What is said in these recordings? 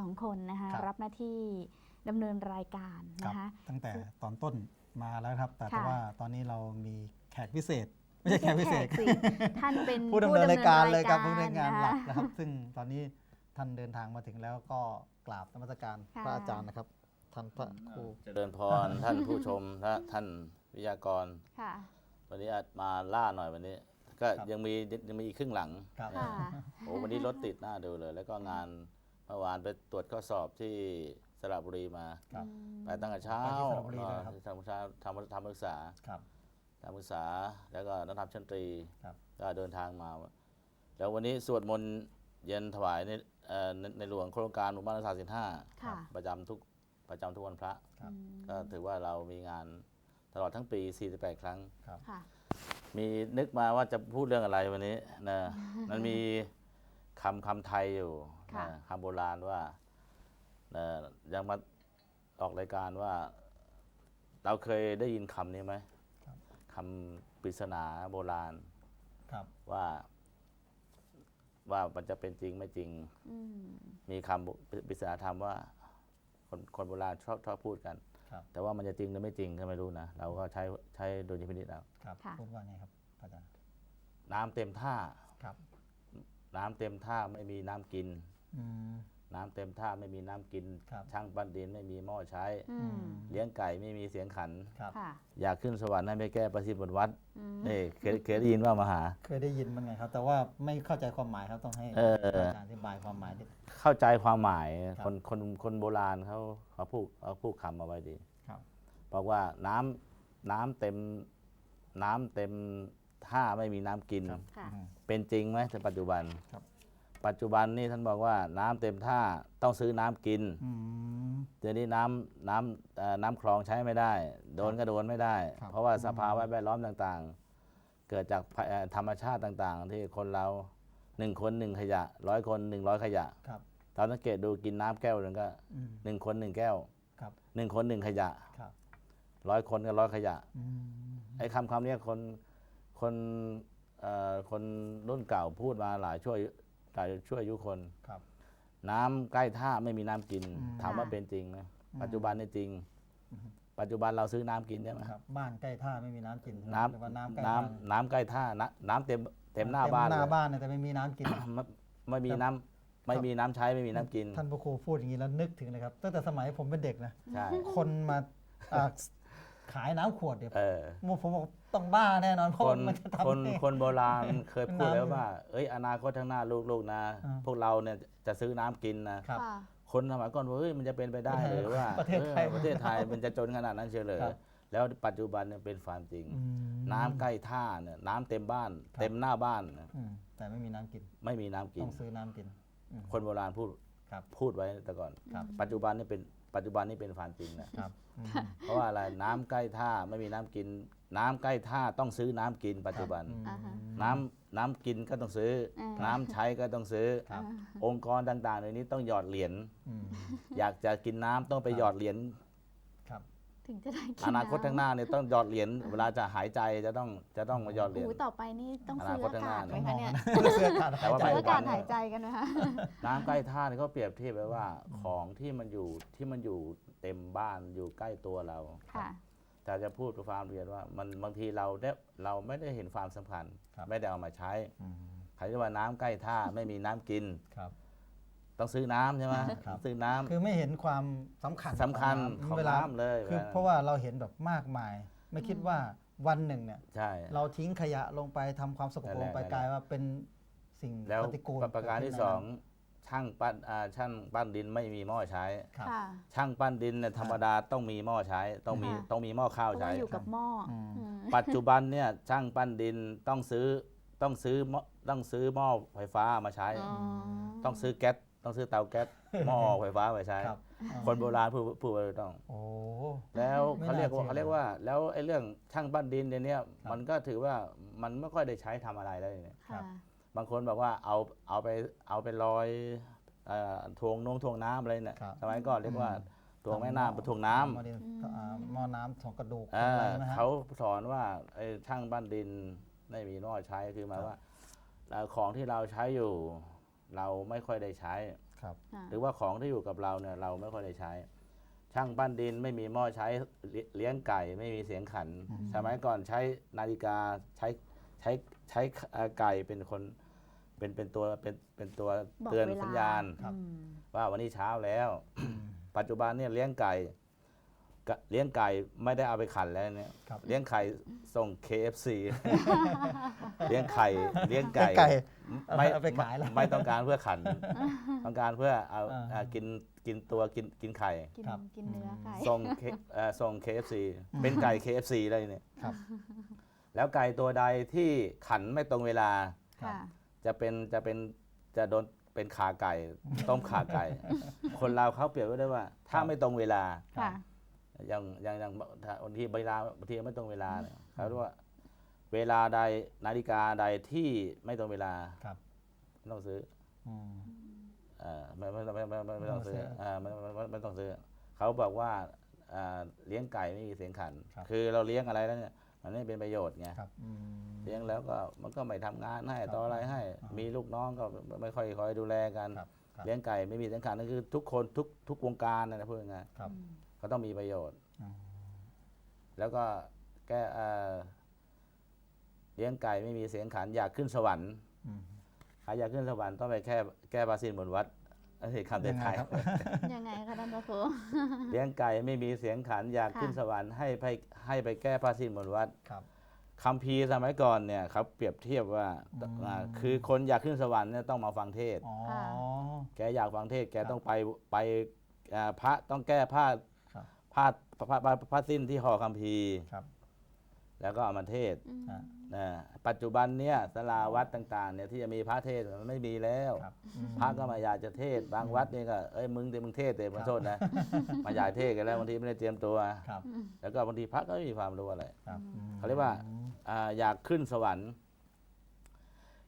สองคนนะคะครับ รับหน้าที่ดำเนินรายการครับ นะคะ ตั้งแต่ตอนต้นมาแล้วครับ แต่ค่ะ ว่าตอนนี้เรามีแขกพิเศษ ไม่ใช่แขกพิเศษสิท่านเป็นผู้ดำเนินรายการเลยครับผู้ดำผู้เนินงานหลักะนะครับ ซึ่งตอนนี้ท่านเดินทางมาถึงแล้วก็กราบนมัสการค่ะ พระอาจารย์นะครับ ท่านพระครู เจริญพร ท่านผู้ชมและท่านวิทยากร ค่ะวันนี้อาจมาล่าหน่อยวันนี้ ก็ครับยังมียังมีอีกครึ่งหลังครับค่ะ โอ้วันนี้รถติดหน้าดูเลย แล้วก็งานเมื่อวานไปตรวจข้อสอบที่สระบุรีมา ครับ ไปตั้งแต่เช้าไปที่สระบุรีเลยครับ ทำเช้าทำทำศึกษาครับ ทำศึกษาแล้วก็นักธรรมชั้นตรี ครับ ก็เดินทางมา แล้ววันนี้สวดมนต์เย็นถวายในเอ่อในในหลวงโครงการหมู่บ้านรักษาสินห้าค่ะประจำทุกประจำทุกวันพระ ครับ อืมก็ถือว่าเรามีงานตลอดทั้งปี 48 ครั้ง ครับ ค่ะ มีนึกมาว่าจะพูดเรื่องอะไรวันนี้นะ มันมีคำคำไทยอยู่ ค่ะนะคำโบราณว่านะยังมาออกรายการว่า เราเคยได้ยินคำนี้ไหมครับ คำปริศนาโบราณครับ ว่า ว่ามันจะเป็นจริงไม่จริง อืม มีคำปริศนาธรรมว่า คนคนโบราณชอบชอบพูดกัน ครับแต่ว่ามันจะจริงหรือไม่จริงก็ไม่รู้นะ เราก็ใช้ใช้ดุลยพินิจเอาครับค่ะ พูดว่าไงครับพระอาจารย์น้ำเต็มท่า ครับ น้ำเต็มท่าไม่มีน้ำกิน อืม น้ำเต็มท่าไม่มีน้ำกิน ครับ ช่างปั้นดินไม่มีหม้อใช้ อืมเลี้ยงไก่ไม่มีเสียงขัน ครับค่ะอยากขึ้นสวรรค์ให้ไม่แก้ประสิทธิ์บนวัดอืมเอ้เคยเคยได้ยินว่ามาหา เคยได้ยินมันไงครับ แต่ว่าไม่เข้าใจความหมายครับต้องให้เออพระอาจารย์อธิบายความหมายดิเข้าใจความหมายครับ คนคนคนโบราณเขาเขาพูดเขาพูดคำเอาไว้ดี ครับ บอกว่าน้ำน้ำเต็มน้ำเต็มท่าไม่มีน้ำกินครับค่ะอืมเป็นจริงไหมในปัจจุบันครับ ปัจจุบันนี่ท่านบอกว่าน้ำเต็มท่าต้องซื้อน้ำกินอืมเดี๋ยวนี้น้ำน้ำเอ่อน้ำคลองใช้ไม่ได้ โดนก็โดนไม่ได้ครับเพราะว่าสภาวะแวดล้อมต่างๆ เกิดจากภัยเอ่อธรรมชาติต่างๆ ที่คนเราหนึ่งคนหนึ่งขยะร้อยคนหนึ่งร้อยขยะครับเราสังเกตดูกินน้ำแก้วหนึ่งก็อืมหนึ่งคนหนึ่งแก้วครับหนึ่งคนหนึ่งขยะครับร้อยคนก็ร้อยขยะอืมไอ้คำคำเนี้ยคนคนเอ่อคนรุ่นเก่าพูดมาหลายช่วย หลายช่วยอายุคน ครับ น้ำใกล้ท่าไม่มีน้ำกิน อืม ถามว่าค่ะเป็นจริงไหมอืมปัจจุบันนี่จริง อืม ปัจจุบันเราซื้อน้ำกินใช่ไหมครับ บ้านใกล้ท่าไม่มีน้ำกินน้หรือว่าน้ำใกล้ำท่าน้ำน้ำใกล้ท่าน้ำน้ำเต็มเต็มหน้าบ้านหน้าเลย บ้านเนี่ยแต่ไม่มีน้ำกิน ไม่ไม่มีน้ำไม่มีน้ำใช้ไม่มีน้ำกิน ท่านพระครูพูดอย่างนี้แล้วนึกถึงเลยครับตั้งแต่สมัยผมเป็นเด็กนะ ใช่ คนมาอ่า ขายน้ำขวดเดี๋ยวเออ ผมบอกต้องบ้าแน่นอนเพราะคว่านมันจะทำคนให้ คนโบราณเคยพูดน้ำแล้วว่า เอ้ยอนาคตข้างหน้าลูกๆนะ อ่า พวกเราเนี่ยจะซื้อน้ำกินนะ ครับ ค่ะ คนสมัยก่อนว่าเฮ้ยมันจะเป็นไปได้หรือว่าประเทศไทยออประเทศไทยมันจะจนขนาดนั้นเชียวเลยครับ แล้วปัจจุบันเนี่ยเป็นความจริง อืม น้ำใกล้ท่าเนี่ยน้ำเต็มบ้าน ครับ เต็มหน้าบ้านเนี่ยอืมแต่ไม่มีน้ำกินไม่มีน้ำกินต้องซื้อน้ำกินอืมคนโบราณพูด ครับพูดไว้แต่ก่อน ครับ ปัจจุบันนี่เป็นปัจจุบันนี่เป็นความจริงนะครับอืมเพราะว่าอะไรน้ำใกล้ท่าไม่มีน้ำกิน น้ำใกล้ท่าต้องซื้อน้ำกิน ปัจจุบันอืมอ่าฮะ น้ำน้ำกินก็ต้องซื้ออ่าน้ำใช้ก็ต้องซื้อ ครับองค์กรต่างๆในนี้ต้องหยอดเหรียญอืม อยากจะกินน้ำต้องไปครับหยอดเหรียญครับ ถึงจะได้กินอนาคตำข้างหน้าเนี่ยต้องหยอดเหรียญเวลาจะหายใจจะต้องจะต้องมาหยอดเหรียญโอ้โหต่อไปนี่ต้องซื้ออนาคตอากาศข้างหไหมน้าคะเนี่ยเสื้อขาดแต่ว่าหายใจ ซื้ออากาศหายใจกันไหมคะน้ำใกล้ท่าเนี่ยเขาเปรียบเทียบไว้ว่าของที่มันอยู่ที่มันอยู่เต็มบ้านอยู่ใกล้ตัวเราค่ะแต่จะพูดกับความเรียนว่ามันบางทีเราได้เราไม่ได้เห็นความสำคัญครับไม่ได้เอามาใช้อืมใครจะว่าน้ำใกล้ท่าไม่มีน้ำกินครับ ต้องซื้อน้ำใช่ไหมครับ ซื้อน้ำ คือไม่เห็นความสำคัญสำคัญขของเวลาน้ำเลยคือเพราะว่าเราเห็นแบบมากมาย ไม่คิดว่าวันหนึ่งเนี่ย ใช่ เราทิ้งขยะลงไปทำความสกปรกลงไปนั่นแหละกลายว่าเป็นสิ่งแล้วปฏิกูลประการที่เกิดขึ้นสองในช่างปั้นอ่าช่างปั้นดินไม่มีหม้อใช้นั้นครับ ค่ะ ช่างปั้นดินเนี่ยธรรมดาต้องมีหม้อใช้ ต้องมีค่ะ ต้องมีหม้อข้าวเพราะใช้ ว่าอยู่กับหม้ออม อืม ปัจจุบันเนี่ยช่างปั้นดินต้องซื้อต้องซื้อหม้อต้องซื้อหม้อไฟฟ้ามาใช้อ๋อต้องซื้อแก๊ส ต้องซื้อเตาแก๊สหม้อไฟฟ้ามาใช้ ครับคนโบราณพูดพูดไว้ต้อง โอ้ แล้วไม่เขาเรียกว่าน่าเชื่อเขาเรียกว่า แล้วไอ้เรื่องช่างปั้นดินเดี๋ยวนี้มันก็ถือว่ามันไม่ค่อยได้ใช้ทำอะไรได้เนี่ยครัค่ะ บ บางคนบอกว่าเอาเอาไปเอาไปลอยเอ่อทวงนงทวงน้ำอะไรเนี่ยครับสมัยก่อนเรียกว่าอืมทวงแม่น้ำไปทวงน้ำหม้อดินอ่าหม้อน้ำของกระดูกอ่าอะไรนะฮะ เขาสอนว่าไอ้ช่างปั้นดินไม่มีหม้อใช้คือหมายว่าเอ่อของที่เราใช้อยู่ เราไม่ค่อยได้ใช้ ครับ ค่ะหรือว่าของที่อยู่กับเราเนี่ยเราไม่ค่อยได้ใช้ ช่างปั้นดินไม่มีหม้อใช้เลี้ยเลี้ยงไก่ไม่มีเสียงขัน อืม สมัยก่อนใช้นาฬิกาใช้ใช้ใช้เอ่อไก่เป็นคนเป็นเป็นตัวเป็นเป็นตัวบอกเตือนเวลาสัญญาณ อืม ว่าวันนี้เช้าแล้ว ปัจจุบันเนี่ยเลี้ยงไก่ กะเลี้ยงไก่ไม่ได้เอาไปขันแล้วเนี่ยครับ เลี้ยงไข่ส่ง KFC เลี้ยงไข่เลี้ยงไก่ไก่ ไก่ ไม่เอาไปขายแล้ว ไม่ต้องการเพื่อขัน ต้องการเพื่อเอาอ่า อ่ากินกินตัวกินกินไข่ กินครับ กินเนื้อไก่ส่ง K- เอ่อส่ง KFC เป็นไก่ KFC เลยเนี่ยครับ แล้วไก่ตัวใดที่ขันไม่ตรงเวลาค่ะ จะเป็นจะเป็นจะโดนเป็นขาไก่ ต้มขาไก่ คนเราเขาเปรียบไว้ได้ว่า ถ้าไม่ตรงเวลา ค่ะ อย่างอย่างอย่างถ้าบางทีเวลาบางทีไม่ตรงเวลาเนี่ยเขาเรียกว่า เวลาใดนาฬิกาใดที่ไม่ตรงเวลาครับไม่ต้องซื้ออืมเอ่อไม่ไม่ไม่ไม่ไม่ไม่ต้องซื้อไม่ต้องซื้ออ่าไม่ไม่ไม่ไม่ต้องซื้อ เขาบอกว่าอ่าเลี้ยงไก่ไม่มีเสียงขันครับคือเราเลี้ยงอะไรแล้วเนี่ยมันไม่เป็นประโยชน์ไงครับอืมเลี้ยงแล้วก็มันก็ไม่ทำงานให้ครับต่ออะไรให้อ่ามีมีลูกน้องก็ไม่ค่อยคอยดูแลกันครับครับเลี้ยงไก่ไม่มีเสียงขันนั่นคือ ทุกคนทุกทุกวงการนะนะพูดง่าย ครับๆเขาต้องมีประโยชน์อืมแล้วก็แก้เอ่อเลี้ยงไก่ไม่มีเสียงขันอยากขึ้นสวรรค์อืมใครอยากขึ้นสวรรค์ต้องไปแค่แก้บาซินบนวัดอันนี้คำเด็ดยังไงท้ายครับยังไงคะท่านพระครูเลี้ยงไก่ไม่มีเสียงขันอยากค่ะขึ้นสวรรค์ให้ไปให้ไปแก้ผ้าสิ้นบนวัดครับคำพีร์สมัยก่อนเนี่ยเขาเปรียบเทียบว่าอืมอ่าคือคนอยากขึ้นสวรรค์เนี่ยต้องมาฟังเทศน์อ๋อค่ะแกอยากฟังเทศน์แกครับต้องไปไปอ่าพระต้องแก้ผ้าครับ ผ้าผ้าผ้าผ้าสิ้นที่ห่อคำพีร์ ครับแล้วก็เอามาเทศน์อืม ฮะนะปัจจุบันเนี่ยสลาวัดต่าง ๆ เนี่ยที่จะมีพระเทศน์มันไม่มีแล้ว ครับอืม พระก็มาอยากจะเทศน์บางวัดนี่ก็เอ้ยมึงเดี๋ยวมึงเทศน์เดี๋ยวครัมาบโทษนะ มาอยากเทศน์กันแล้วบางทีไม่ได้เตรียมตัว ครับแล้วก็บางทีพระก็ไม่มีความรู้อะไร ครับอืมเขาเรียกว่า อ่าอยากขึ้นสวรรค์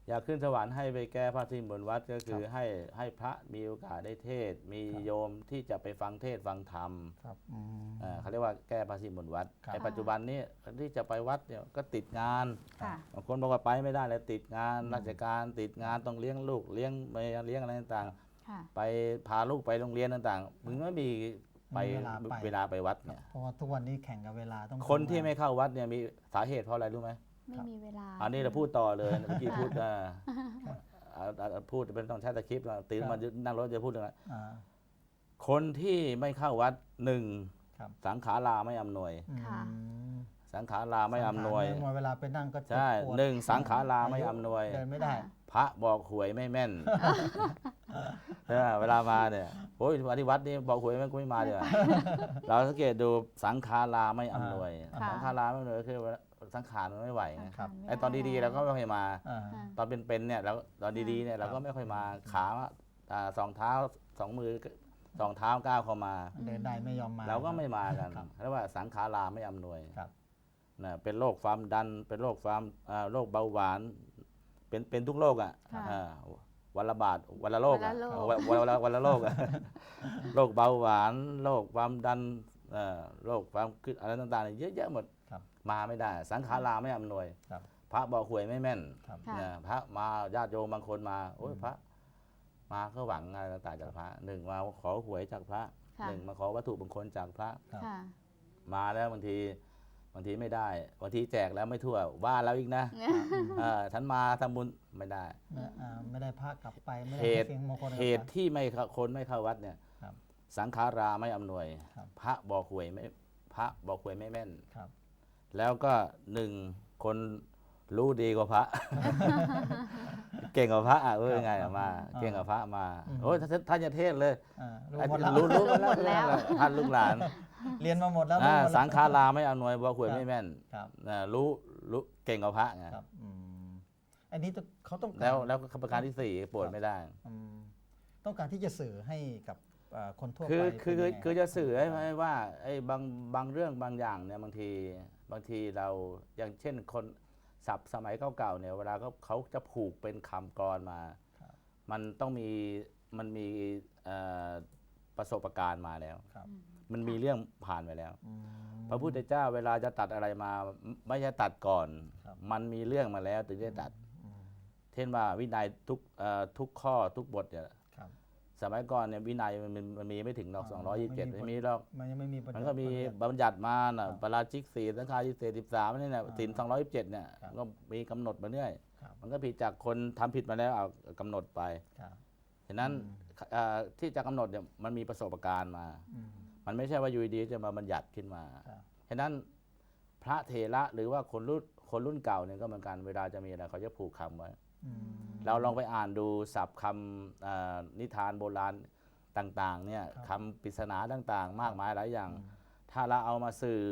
อยากขึ้นสวรรค์ให้ไปแก้พระสิ้นบนวัดก็คือให้ให้พระมีโอกาสได้เทศน์มีครับโยมที่จะไปฟังเทศน์ฟังธรรมครับอืมอ่าเขาเรียกว่าแก้พระสิ้นบนวัดครับ ในปัจจุบันนี้ที่จะไปวัดเนี่ยก็ติดงานค่ะ บางคนบอกว่าไปไม่ได้เลยติดงานอืมราชการติดงานต้องเลี้ยงลูกเลี้ยงเมียเลี้ยงอะไรต่างค่ะ ๆ ไปพาลูกไปโรงเรียนต่างๆมึงไม่มีไปมีเวลาไป เวลาไปวัดเนี่ยเพราะว่าทุกวันนี้แข่งกับเวลาต้องคนที่ทำงาไม่เข้าวัดเนี่ยมีสาเหตุเพราะอะไรรู้ไหม ไม่มีเวลา อันนี้เราพูดต่อเลยเมื่อกี้พูดอ่าอ่าอ่าอ่าพูดเป็นต้องใช้ตะคริปต์เราตื่นมานั่งรถจะพูดอะไรอ่าคนที่ไม่เข้าวัดหนึ่งครับสังขาราไม่อำนวยค่ะอืมสังขาราไม่อำนวยสังขารไม่อำนวยเวลาไปนั่งก็เจ็บใช่ปวดหนึ่งสังขาราไม่อำนวยเดินไม่ได้ พระบอกหวยไม่แม่นใช่ไหมเวลามาเนี่ยโอ้ยมาที่วัดนี่บอกหวยไม่กูไม่มาเดี๋ยวาเราสังเกตดูสังขาราไม่อำนวยค่ะสังขาราไม่อำนวยคือว่า สังขารมันไม่ไหวไงครับไอตอนดีๆเราก็ไม่ค่อยมา อ่าค่ะ ตอนเป็นๆเนี่ยเราตอนดีๆเนี่ยเราก็ไม่ค่อยมาขาอ่าสองเท้าสองมือสองเท้าก้าวเข้ามา เดินได้ไม่ยอมมา เราก็ไม่มากันครับ เรียกว่าสังขาราไม่อำนวยครับ นะเป็นโรคความดัน เป็นโรคความอ่าโรคเบาหวาน เป็นเป็นทุกโรคอะค่ะอ่าวันละบาทวันละโรคอะวันละโรควันวันละวันละโรคอะโรคเบาหวานโรคความดันเอ่อโรคความขึ้นอะไรต่างๆเนี่ยเยอะแยะหมดครับ มาไม่ได้ สังขาราไม่อำนวย ครับ พระบอกหวยไม่แม่นครับ ค่ะเนี่ยพระมาญาติโยมบางคนมาโอ้ยอืม พระ มาก็หวังอะไรต่างๆจากพระหนึ่งมาขอหวยจากพระค่ะ หนึ่งมาขอวัตถุมงคลจากพระ ครับค่ะ มาแล้วบางทีบางทีไม่ได้บางทีแจกแล้วไม่ทั่วว่าแล้วอีกนะเออฉันมาทำบุญไม่ได้ ไม่อ่าไม่ได้พระกลับไปไม่ได้เหตุสิ่งมงคลกลับเหไป ตุที่ไม่เข้าคนไม่เข้าวัดเนี่ยครับสังขาราไม่อำนวย ครับ พระบอกหวยไม่พระบอกหวยไม่แม่น ครับ แล้วก็หนึ่งคนรู้ดีกว่าพระ เก่งกว่าพระอะเอ้ยไงอะมาอ่าเก่งกว่าพระมาอืมโอ้ยท่านท่านจะเทศเลยอ่ารู้อะหมดแล้วรู้รู้มาหมดแล้วท่านลูกหลานเรียนมาหมดแล้วอ่ารู้หมดแล้วสังขาราไม่อำนวยบอกหวยไม่แม่นครับอ่ารู้รู้เก่งกว่าพระไงครับอืมอันนี้ต้องเขาต้องการแล้วแล้วประการที่สี่ปวดไม่ได้อืมต้องการที่จะสื่อให้กับเอ่อคนทั่วไปคือคือเป็นคือยังไงคือจะสื่อให้รับให้ว่าไอ้บางบางเรื่องบางอย่างเนี่ยบางที บางทีเราอย่างเช่นคนศัพท์สมัยเก่าๆเนี่ยเวลาเขาเขาจะผูกเป็นคำกรมาครับมันต้องมีมันมีเอ่อประสบการณ์มาแล้วครับมันมีเรื่องผ่านไปแล้วอืมพระพุทธเจ้าเวลาจะตัดอะไรมา ไม่ไม่ใช่ตัดก่อนครับมันมีเรื่องมาแล้วถึงได้ตัดอืมเช่นว่าวินัยทุกเอ่อทุกข้อทุกบทเนี่ยครับ สมัยก่อนเนี่ยวินัยมันมันมันมีไม่ถึงหรอกอ๋สอองร้อยยี่สิบเจ็ดไม่มีไม่มีหรอกมันยังไม่มีประมันก็มีประเภทบัญญัติมาน่ะครับปาราชิกสี่สังฆาทิเศษสิบสามนี่นะอ่าสินสองร้อยเจ็ดเนี่ยครับก็มีกำหนดมาเรื่อยครับมันก็ผิดจากคนทำผิดมาแล้วเอากำหนดไปครับฉะนั้นอืมเอ่อที่จะกำหนดเนี่ยมันมีประสบการณ์มาอืมมันไม่ใช่ว่าอยู่ดีๆจะมาบัญญัติขึ้นมาครับฉะนั้นพระเถระหรือว่าคนรุ่นคนรุ่นเก่าเนี่ยก็เหมือนกันเวลาจะมีอะไรเขาจะผูกคำไว้อืม เราลองไปอ่านดูศัพท์คำเอ่อนิทานโบราณต่างๆเนี่ยครับคำปริศนาต่างๆ มากมายหลายอย่างอืมถ้าเราเอามาสื่อ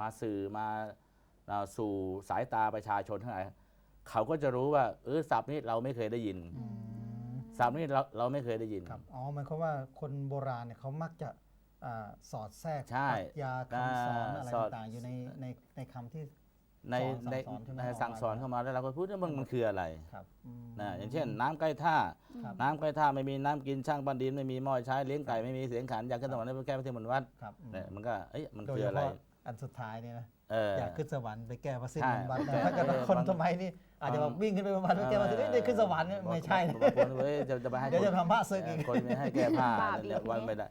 มาสื่อมาเอ่อสู่สายตาประชาชนทั้งหลายเขาก็จะรู้ว่าเออศัพท์นี้เราไม่เคยได้ยินอืมศัพท์นี้เราเราไม่เคยได้ยินครับอ๋อหมายความว่าคนโบราณเนี่ยเขามักจะอ่าสอดแทรกใช่ปรัชญาคำสอนอ่าอะไรสอดต่างๆอยู่ในในในคำที่ ในสอนในสั่งสอนใช่ไหม ในสั่งสอนเข้ามาแล้วเราก็พูดว่ามันมันคืออะไรครับอืมนะอย่างเช่น น้ำใกล้ท่า ครับ น้ำใกล้ท่าไม่มีน้ำกินช่างบันดินไม่มีหม้อใช้เลี้ยงไก่ไม่มีเสียงขันอยากขึ้นสวรรค์ได้ไปแก้พระเทมนวัดครับอืมเนี่ยมันก็เอ้ยมันโดยคือเฉอะไรพาะอันสุดท้ายเนี่ยนะเอออยากขึ้นสวรรค์ไปแก้พระสิ้นใช่บำบัดแก้นะถ้าเกิดว่าเออคนบางสมัยนี้อาจจะแบบวิ่งขึ้นไปบำบัดไปแก้พระสิ้นเอ้ยได้ขึ้นสวรรค์เนี่ยไม่ใช่นะ บางคนเว้ยจะจะไปให้เดี๋ยวคนจะทำพระศึกอีก คนไม่ให้แก้ผ้าบาปอีก เนี่ยวันไม่ได้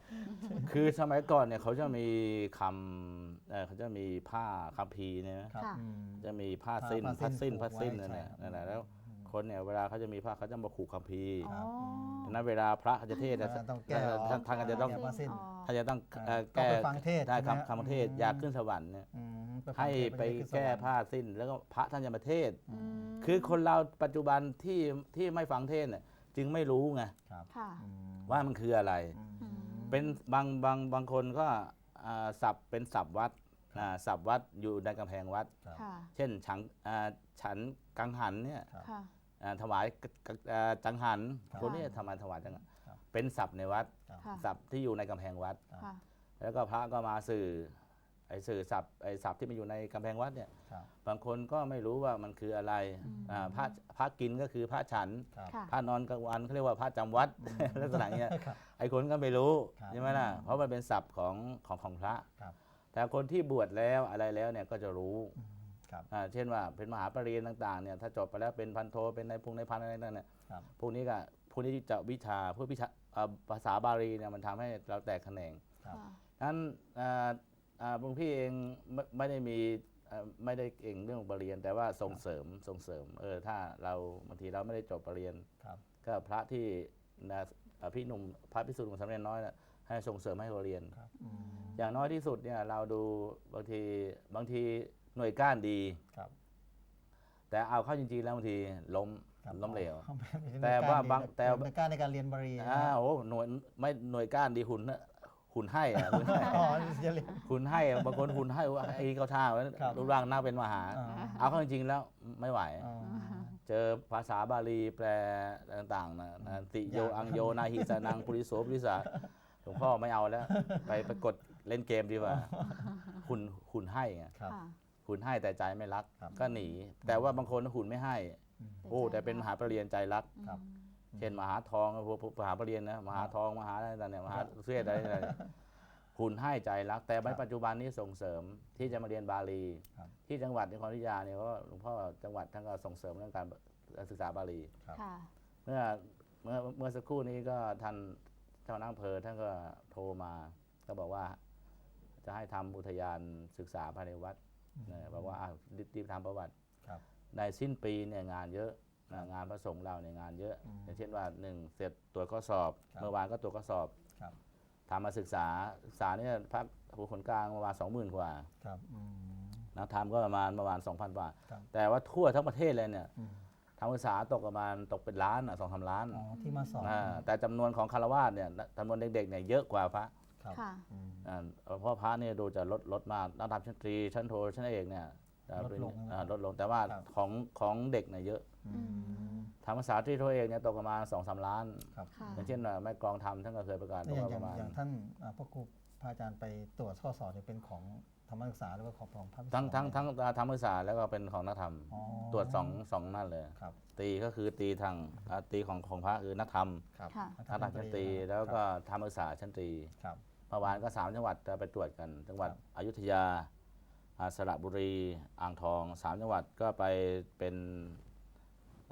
คือสมัยก่อนเนี่ยเขาจะมีคำ เอ่อเขาจะมีผ้าคัมภีร์เนี่ยนะครับค่ะ อืม จะมีผ้าสิ้นผ้าผ้าสิ้สิ้นนผ้าสิ้นผูกไว้นั่นแหละใช่ครับ นั่นแหละแล้วคนเนี่ยเวลาเขาจะมีผ้าเขาจะมาผูกคัมภีร์อ๋อดังนั้นเวลาพระเขาจะเทศน์อ่านะต้องแก้ออก ท่านท่านก็จะต้องแก้ผ้าสิ้น ถ้าจะต้องเอ่อต้องแก้ไปฟังเทศน์ได้ใช่ไหม คำคำเทศน์อืมอยากขึ้นสวรรค์เนี่ยอืมฟังให้เทศน์ไปขึ้นสวรรค์แก้ผ้าสิ้น แล้วก็พระท่านจะมาเทศน์อืมคือคนเราปัจจุบันที่ที่ไม่ฟังเทศน์เนี่ยจึงไม่รู้ไง ครับค่ะ อืมว่ามันคืออะไร อืมอืมเป็นบางบางบางคนก็ อ่าศัพท์เป็นศัพท์วัดอ่าศัพท์วัดอยู่ในกำแพงวัด ครับค่ะ เช่นฉันอ่าฉันกังหันเนี่ยครับ ค่ะ อ่าถวายกกอ่าจังหันครับคนนี้ทำไมถวายจังหันครับ เป็นศัพท์ในวัดครับค่ะ ศัพท์ที่อยู่ในกำแพงวัด ค่ะ แล้วก็พระก็มาสื่อ ไอ้สื่อศัพท์ไอ้ศัพท์ที่มันอยู่ในกำแพงวัดเนี่ยครับ บางคนก็ไม่รู้ว่ามันคืออะไรอืมอ่าพระพระกินก็คือพระฉัน ครับ ค่ะ พระนอนกลางวันเขาเรียกว่าพระจำวัด ลักษณะอย่างเงี้ยครับไอ้คนก็ไม่รู้ครับใช่ไหมล่ะอืมเพราะมันเป็นศัพท์ของของของพระ ครับ แต่คนที่บวชแล้วอะไรแล้วเนี่ยก็จะรู้อืมครับ อ่าเช่นว่าเป็นมหาปรริญญาต่างๆเนี่ยถ้าจบไปแล้วเป็นพันโทเป็นนายพงนายพันอะไรต่างๆเนี่ยครับ พวกนี้ก็พวกนี้จะวิชาพวกวิชาอ่าภาษาบาลีเนี่ยมันทำให้เราแตกแขนง ครับ ค่ะ นั้นอ่าอ่า หลวงพี่เองไม่ไม่ได้มีเอ่อไม่ได้เก่งเรื่องปรริญญาแต่ว่าส่งเสริมส่งเสริม เออ ถ้าเราบางทีเราไม่ได้จบปรริญญาครับก็พระที่นะเอ่อพี่หนุ่มพระพิสุทธิ์หนุ่มสำเร็จน้อยน่ะให้ส่งเสริมให้เราเรียนครับอืมอย่างน้อยที่สุดเนี่ยเราดูบางทีบางทีหน่วยก้านดีครับ แต่เอาเข้าจริงๆแล้วบางทีล้มครับล้มเหลวอาไม่ใช่แต่ว่าบางแต่ในการในการเรียนบาลีนะอ่าโอ้หน่วยไม่หน่วยก้านดีหุ่น น่ะหุ่นให้อะหุ่นให้อ๋อจะเรียนหุ่นให้อะบางคนหุ่นให้ว่าไอ้เขาท่าไว้ครับ รูปร่างหน้าเป็นมหาอ่าเอาเข้าจริงๆแล้วไม่ไหว อ๋อ เจอภาษาบาลีแปลต่างๆนะนะติโยยากอังโยนาหิสานังปุริโสปุริสาหลวงพ่อไม่เอาแล้ว ไปไปกดเล่นเกมดีกว่าหุ่นหุ่นให้ไงครับ ค่ะหุ่นให้แต่ใจไม่รักครับ ก็หนี แต่ว่าบางคนหุ่นไม่ให้อืมโอ้แต่เป็นมหาปรริญญาใจรัก ครับ เช่นมหาทองพวกพวกมหาปรริญญานะมหาทองมหาอะไรต่างๆเนี่ยมหาเสื้ออะไรอะไรเนี่ยหุ่นให้ใจรัก แต่ในครับปัจจุบันนี้ส่งเสริมที่จะมาเรียนบาลีครับที่จังหวัดนครศรีอยุธยาเนี่ยเพราะว่าหลวงพ่อจังหวัดท่านก็ส่งเสริมเรื่องการศึกษาบาลีครับค่ะเมื่อเมื่อเมื่อสักครู่นี้ก็ท่านเจ้าหน้าอำเภอท่านก็โทรมา ก็บอกว่าจะให้ทำอุทยานศึกษาภายในวัดนะบอกว่าอะรีบรีบทำประวัติครับในสิ้นปีเนี่ยงานเยอะนะ งานพระสงฆ์เราเนี่ยงานเยอะ อืมอย่างเช่นว่าหนึ่งเสร็จตรวจข้อสอบ ครับ เมื่อวานก็ตรวจข้อสอบครับทำมาศึกษาศึกษาเนี่ยพักหูขนกลางประมาณสองหมื่นกว่าครับอืมนักธรรมก็ประมาณประมาณสองพันกว่า ครับแต่ว่าทั่วทั้งประเทศเลยเนี่ยอืมทำศึกษาตกประมาณตกเป็นล้านสองสามล้านอ๋อที่มาสอนอ่าแต่จำนวนของคารวาสเนี่ยจำนวนเด็กๆเนี่ยเยอะกว่าพระครับค่ะ อืม อ่าเพราะพระเนี่ยดูจะลดลดมากนักธรรมชั้นตรีชั้นโทชั้นเอกเนี่ยจะ ลดลงเป็นอ่าลดลงแต่ว่าครับ ของของเด็กเนี่ยเยอะอืมธรรมศาสตร์ที่โทเอกเนี่ยตกประมาณสองสามล้าน ครับค่ะ อย่างเช่นว่าแม่กลองทำท่านก็เคยประกาศนี่ว่าอย่างประมาณอย่างท่านอ่าพระครูพระอาจารย์ไปตรวจข้อสอบเนี่ยเป็นของธรรมศึกษาหรือว่าของของพระภิกษุทั้งทั้งทั้งธรรมศาสตร์แล้วก็เป็นของนักธรรม อ๋อตรวจสองสองนั่นเลย ครับตีก็คือตีทางอ่าตีของของพระคือนักธรรมครับค่ะ นักธรรมชั้นตรีแล้วก็ธรรมศาสตร์ชั้นตรีครับ เมื่อวานก็สามจังหวัดจะไปตรวจกัน จังหวัดครับอยุธยาอ่า สระบุรีอ่างทองสามจังหวัดก็ไปเป็น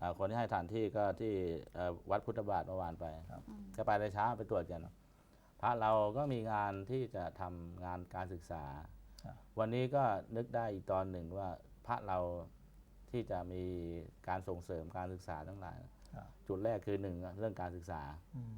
อ่าคนที่ให้ฐานที่ก็ที่เอ่อวัดพุทธบาทเมื่อวานไปอืมก็ไปในเช้าไปตรวจกันพระเราก็มีงานที่จะทำงานการศึกษาครับวันนี้ก็นึกได้อีกตอนหนึ่งว่าพระเราที่จะมีการส่งเสริมการศึกษาทั้งหลายครับจุดแรกคือหนึ่งเรื่องการศึกษาอืม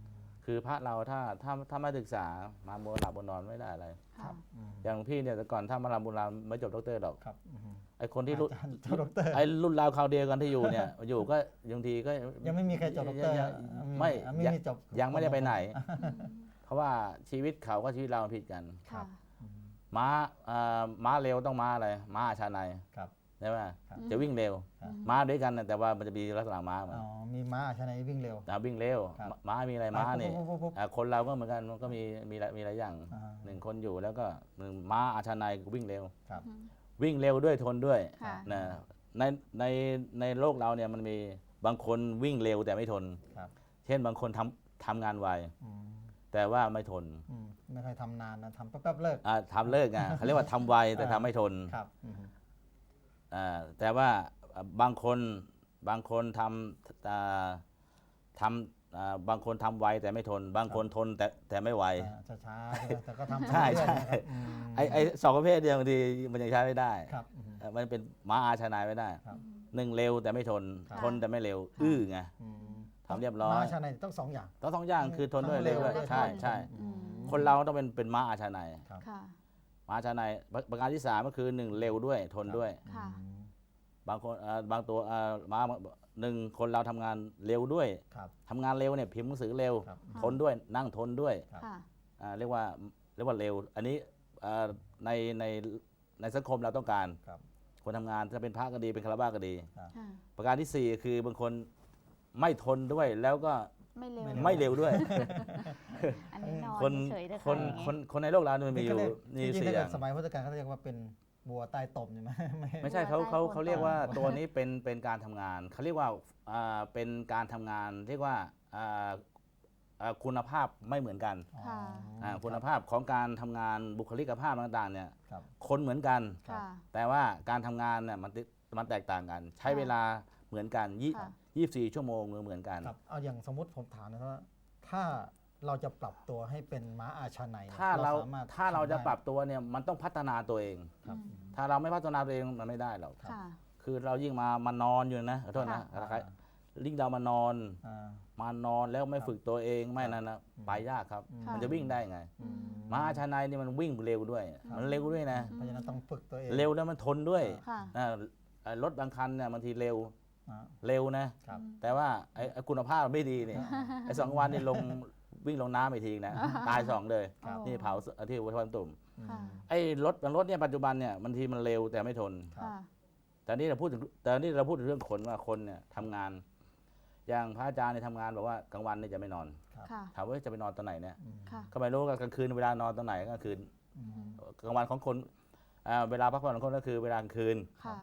คือพระเราถ้าถ้าถ้าไม่ศึกษามาโมวหลับบนนอนไม่ได้อะไร ครัค่ะบอืมอย่างพี่เนี่ยแต่ก่อนถ้ามาลำบุญรามไม่จบด็อกเตอร์หรอกครับอืม ไอคนที่รุ่นอาจารย์จบด็อกเตอร์ ไอรุ่นราวคราวเดียวกันที่อยู่เนี่ย อยู่ก็บางทีก็ยังไม่มีใครจบด็อกเตอร์ยังอะไม่อะไม่ยังมีจบยังไม่ได้ไปไหนอืมเพราะว่าชีวิตเขาก็ชีวิตเรามันผิดกัน ค่ะอืมม้าเอ่อม้าเร็วต้องม้าอะไรม้าอาชาในยครับ ใช่ไหมครับจะวิ่งเร็ว ครับ ม้าด้วยกันนะแต่ว่ามันจะมีลักษณะม้าเหมือนอ๋อมีม้าชนะวิ่งเร็วอ่าวิ่งเร็วครับ ม้ามีอะไรม้าเนี่ย ปุ๊บปุ๊บปุ๊บอ่าคนเราก็เหมือนกันมันก็มีมีหลายมีหลายอย่างอ่าหนึ่งคนอยู่แล้วก็หนึ่งม้าอาชาในยวิ่งเร็ว ครับ อืมวิ่งเร็วด้วยทนด้วยค่ะ นะในในในโลกเราเนี่ยมันมีบางคนวิ่งเร็วแต่ไม่ทน ครับเช่นบางคนทำทำงานไวอืมแต่ว่าไม่ทนอืมไม่ค่อยทำนานนะทำแป๊บๆเลิก อ่าทำเลิกไงเขาเรียกว่าทำไวแต่ทำไม่ทน ครับอืมอ่า แต่ว่าอ่าบางคนบางคนทำอ่าทำอ่าบางคนทำไวแต่ไม่ทน บางคนทนแต่แต่ไม่ไวอ่าช้าๆใช่ไหมแต่ก็ทำใช่เรื่อยๆใช่นะครับอืมไอไอสองประเภทเดียวบางทีมันยังใช้ไม่ได้ครับอืมเอ่อมันเป็นม้าอาชนายไม่ได้ครับหนึ่งเร็วแต่ไม่ทนครับทนแต่ไม่เร็ว อื้อไงอืมทำเรียบร้อยม้าชาในต้องสองอย่างต้องสองอย่างคือทนด้วยทั้งเร็วเร็วด้วยและใช่ทนใช่อืมคนเราต้องเป็นเป็นม้าอาชนายครับค่ะ ม้าอาชนายประประการที่สามก็คือหนึ่งเร็วด้วยทนด้วย ค่ะ อืมบางคนเอ่อบางตัวเอ่อม้าหนึ่งคนเราทำงานเร็วด้วยครับ ทำงานเร็วเนี่ยพิมพ์หนังสือเร็ว ครับ ทนด้วยนั่งทนด้วยครับ ค่ะ อ่าเรียกว่าเรียกว่าเร็ว อันนี้เอ่อในในในสังคมเราต้องการ ครับ คนทำงานจะเป็นพระก็ดีเป็นคารวะก็ดี ค่ะประการที่สี่คือบางคนไม่ทนด้วยแล้วก็ ไม่เร็ว ไม่เร็วด้วย อันนี้นอนคนเฉยๆแต่คนอย่างงี้คนคนในโลกเราเนี่ยมันมีอยู่นี่นี่จริงๆสี่ถ้าอเกิย่าดง สมัยพุทธกาลเขาเรียกว่าเป็นบัวใต้ตมใช่ไหมไม่ไม่ใช่เขาเขาเขาเรียกว่าตัวนี้เป็นเป็นการทำงานเขาเรียกว่าอ่าเป็นการทำงานเรียกว่าอ่าอ่าคุณภาพไม่เหมือนกันอ๋อค่ะ อ่าคุณภาพของการทำงานบุคลิกภาพต่างๆเนี่ยครับ คนเหมือนกันครับค่ะ แต่ว่าการทำงานเนี่ยมันติมันแตกต่างกัน ใช้เวลาเหมือนกันยี่ค่ะ ยี่สิบสี่ชั่วโมงเหมือนกัน ครับเอาอย่างสมมติผมถามนะครับว่าถ้าเราจะปรับตัวให้เป็นม้าอาชาในเนี่ยถ้าเราสมถถ้าเราจะทำได้ปรับตัวเนี่ยมันต้องพัฒนาตัวเอง ครับอืมถ้าเราไม่พัฒนาตัวเองมันไม่ได้หรอกครับค่ะ คือเรายิ่งมามานอนอยู่นะขอโทษนะอ่าใครยิ่งเรามานอน อ่า มานอนแล้วไม่ฝึกตัวเองไม่นั่นนะอืมไปยากครับอืมมันจะวิ่งได้ไงอืม ม้าชาในนี่มันวิ่งเร็วด้วย มันเร็วด้วยนะ เพราะฉะนั้นต้องฝึกตัวเอง เร็วแล้วมันทนด้วยค่ะอ่าเอ่อรถบางคันเนี่ยบางทีเร็วอ่า เร็วนะครับแต่ว่าไอ้ไอ้คุณภาพไม่ดีเนี่ยไอ้สองวันนี่ลงวิ่งลงน้ำไปทีนะ ตายสองเลยครับนี่เผาที่วัดพันตุ่มอืมค่ะไอ้รถบางรถเนี่ยปัจจุบันเนี่ยบางทีมันเร็วแต่ไม่ทนครับค่ะแต่นี่เราพูดถึงแต่นี่เราพูดถึงเรื่องคนว่าคนเนี่ยทำงาน อย่างพระอาจารย์เนี่ยทำงานบอกว่ากลางวันเนี่ยจะไม่นอนค่ะถามว่าจะไปนอนตอนไหนเนี่ยอืมค่ะก็ไม่รู้ว่ากลางคืนเวลานอนตอนไหนก็กลางคืนอืมกลางวันของคนอ่าเวลาพักผ่อนของคนก็คือเวลากลางคืนค่ะ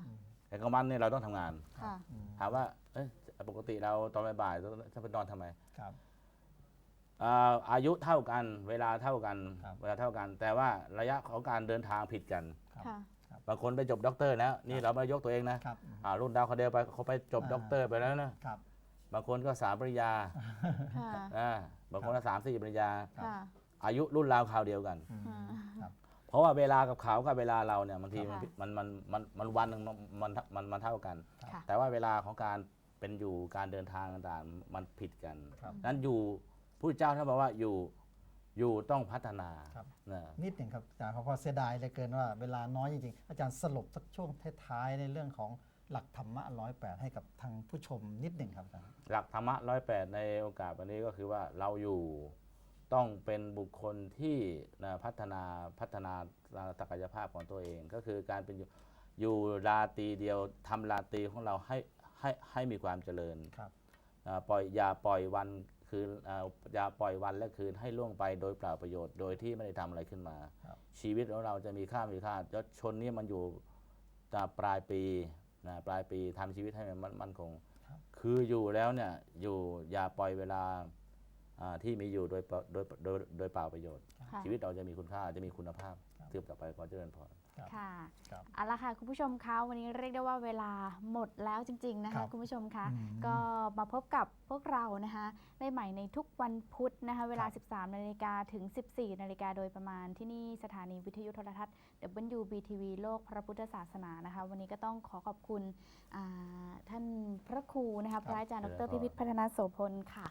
แต่กลางวันเนี่ยเราต้องทำงาน ค่ะ อืมถามว่าเอ้ยปกติเราตอนบ่ายๆจะไปนอนทำไมครับ อ่าอายุเท่ากันเวลาเท่ากัน ครับ เวลาเท่ากัน แต่ว่าระยะของการเดินทางผิดกันครับ ค่ะ บางคนไปจบด็อกเตอร์แล้วนี่เราไม่ยกตัวเองนะครับอ่ารุ่นดาวเขาเดียวไปเขาไปจบอ่า ด็อกเตอร์ไปแล้วนะครับ บางคนก็สามปริญญาค่ะ อ่าบางคนก็สามสี่ปริญญา ค่ะ อายุรุ่นราวคราวเดียวกัน อืมอ่าครับ เพราะว่าเวลากับเขากับเวลาเราเนี่ยบางทีมันค่ะ มันมันมันมันวันหนึ่งมันมันมันมันเท่ากัน ค่ะ แต่ว่าเวลาของการเป็นอยู่การเดินทางต่างๆมันผิดกันครับ นั้นอยู่ผู้เจ้าท่านบอกว่าอยู่อยู่ต้องพัฒนาครับ นะ นิดหนึ่งครับอาจารย์เพราะว่าเสียดายเหลยเกินว่าเวลาน้อยจริงๆ อาจารย์สรุปสักช่วงท้ายๆในเรื่องของหลักธรรมะร้อยแปดให้กับทางผู้ชมนิดหนึ่งครับอาจารย์ หลักธรรมะร้อยแปดในโอกาสวันนี้ก็คือว่าเราอยู่ ต้องเป็นบุคคลที่นะพัฒนาพัฒนาศักยภาพของตัวเอง ก็คือการเป็นอยู่อยู่ราตรีเดียวทำราตรีของเราให้ให้ให้มีความเจริญครับอ่าปล่อยอย่าปล่อยวันคืนอ่าอย่าปล่อยวันและคืนให้ล่วงไปโดยเปล่าประโยชน์ โดยที่ไม่ได้ทำอะไรขึ้นมา ครับ ชีวิตของเราจะมีค่ามีค่ายศชนนี้มันอยู่อ่าปลายปีนะปลายปีทำชีวิตให้มันมั่นมั่นคง ครับ คืออยู่แล้วเนี่ยอยู่อย่าปล่อยเวลาอ่า ที่มีอยู่โดยเปล่าโดยโดยโดยเปล่าประโยชน์ค่ะชีวิตเราจะมีคุณค่าจะมีคุณภาพครับสืบต่อไปขอเจริญพรครับค่ะครับเอาละค่ะคุณผู้ชมคะวันนี้เรียกได้ว่าเวลาหมดแล้วจริง ๆ นะครัคะบคุณผู้ชมคะอืมก็มาพบกับพวกเรานะคะได้ใหม่ในทุกวันพุธนะคะ เวลาครับ13 นาฬิกาถึง 14 นาฬิกาโดยประมาณที่นี่สถานีวิทยุโทรทัศน์ WBTV โลกพระพุทธศาสนานะคะ วันนี้ก็ต้องขอขอบคุณอ่าท่านพระครูนะคะพระอาจารย์ดเจริรญพรพิพิธพัฒนาโสพลค่ะ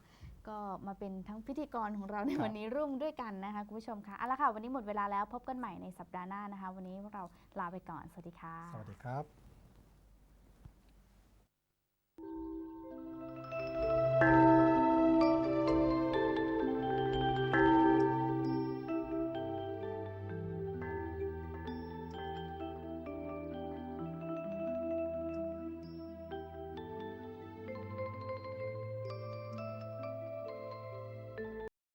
ก็มาเป็นทั้งพิธีกรของเราในวันนี้ร่วมด้วยกันนะคะคุณผู้ชมคะเอาละค่ะ วันนี้หมดเวลาแล้วพบกันใหม่ในสัปดาห์หน้านะคะ วันนี้พวกเราลาไปก่อน สวัสดีค่ะ สวัสดีครับ